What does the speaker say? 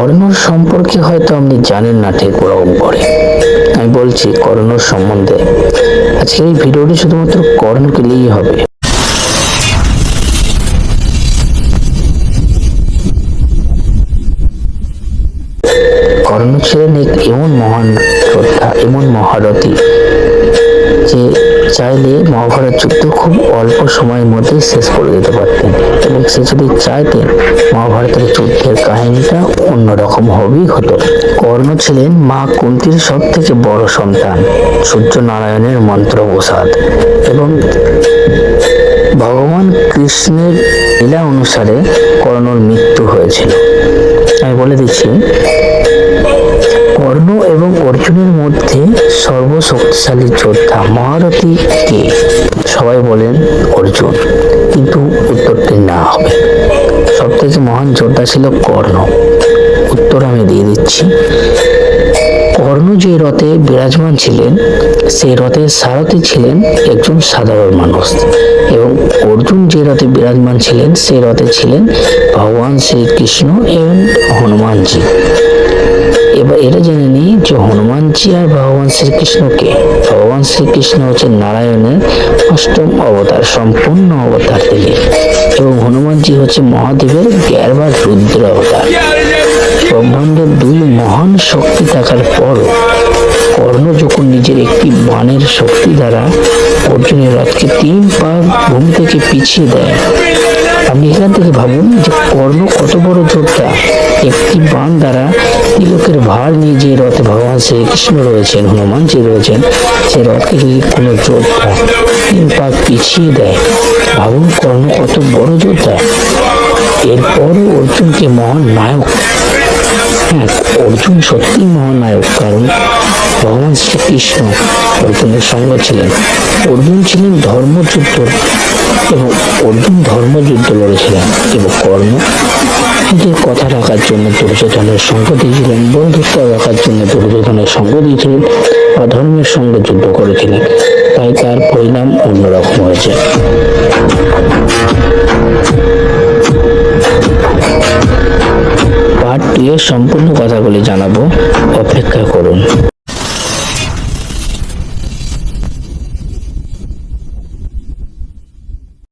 কর্ণর সম্পর্কে হয়তো আপনি জানেন না ঠিক ওরকম করে। আমি বলছি কর্ণর সম্বন্ধে। আজকের এই ভিডিওটি শুধুমাত্র কর্ণকে নিয়েই হবে। কর্ণ ছিলেন এক এমন মহান যোদ্ধা এমন মহারথী। চাইলে মহাভারত যুদ্ধ খুব অল্প সময়ের মধ্যে শেষ করে দিতে পারতেন। এবং সে যদি চাইতেন মহাভারতের যুদ্ধের কাহিনীটা অন্যরকম হবেই হতো। কর্ণ ছিলেন মা কুন্তির সব থেকে বড় সন্তান সূর্য নারায়ণের মন্ত্র প্রসাদ এবং ভগবান কৃষ্ণের লীলা অনুসারে কর্ণর মৃত্যু হয়েছিল। সর্বশক্তিশালী যোদ্ধা মহারথী কে? সবাই বলেন অর্জুন, কিন্তু উত্তরটি না হবে। সব থেকে মহান যোদ্ধা ছিল কর্ণ। উত্তর আমি দিয়ে দিচ্ছি। কর্ণ যে রথে বিরাজমান ছিলেন সেই রথের সারথি ছিলেন একজন সাধারণ মানুষ এবং অর্জুন যে রথে বিরাজমান ছিলেন সেই রথে ছিলেন ভগবান শ্রীকৃষ্ণ এবং হনুমানজি। এবার এটা জেনে নিই যে হনুমানজি আর ভগবান শ্রীকৃষ্ণকে, ভগবান শ্রীকৃষ্ণ হচ্ছে নারায়ণের অষ্টম অবতার, সম্পূর্ণ অবতার তিনি। এবং হনুমানজি হচ্ছে মহাদেবের বা রুদ্র অবতার। ব্রহ্মাণ্ডের দুই মহান শক্তি থাকার পরও কর্ণ যখন নিজের একটি বাণের শক্তি দ্বারা অর্জুনের রথকে তিন পা ভূমি থেকে পিছিয়ে দেয়, আপনি এখান থেকে ভাবুন যে কর্ণ কত বড় যোদ্ধা, একটি বাণ দ্বারা ভার নিয়ে যে রথে ভগবান শ্রীকৃষ্ণ রয়েছেন, হনুমানজি রয়েছেন সেই রথকে যদি কোনো যোদ্ধা তিন পিছিয়ে দেয় ভাবুন কর্ণ কত বড় যোদ্ধা এরপরও অর্জুনকে মহান নায়ক হ্যাঁ অর্জুন সত্যি মহানায়ক, কারণ ভগবান শ্রীকৃষ্ণ অর্জুনের সঙ্গে ছিলেন। অর্জুন ছিলেন ধর্মযুদ্ধ, এবং অর্জুন ধর্মযুদ্ধ লড়েছিলেন, এবং কর্ম নিজের কথা রাখার জন্য দুর্যোধনের সঙ্গ দিয়েছিলেন, বন্ধুত্ব রাখার জন্য দুর্যোধনের সঙ্গ দিয়েছিলেন বা ধর্মের সঙ্গে যুদ্ধ করেছিলেন। তাই তার পরিণাম অন্যরকম হয়েছে। পার্ট টু এর সম্পূর্ণ কথাগুলি জানাব। অপেক্ষা করুন।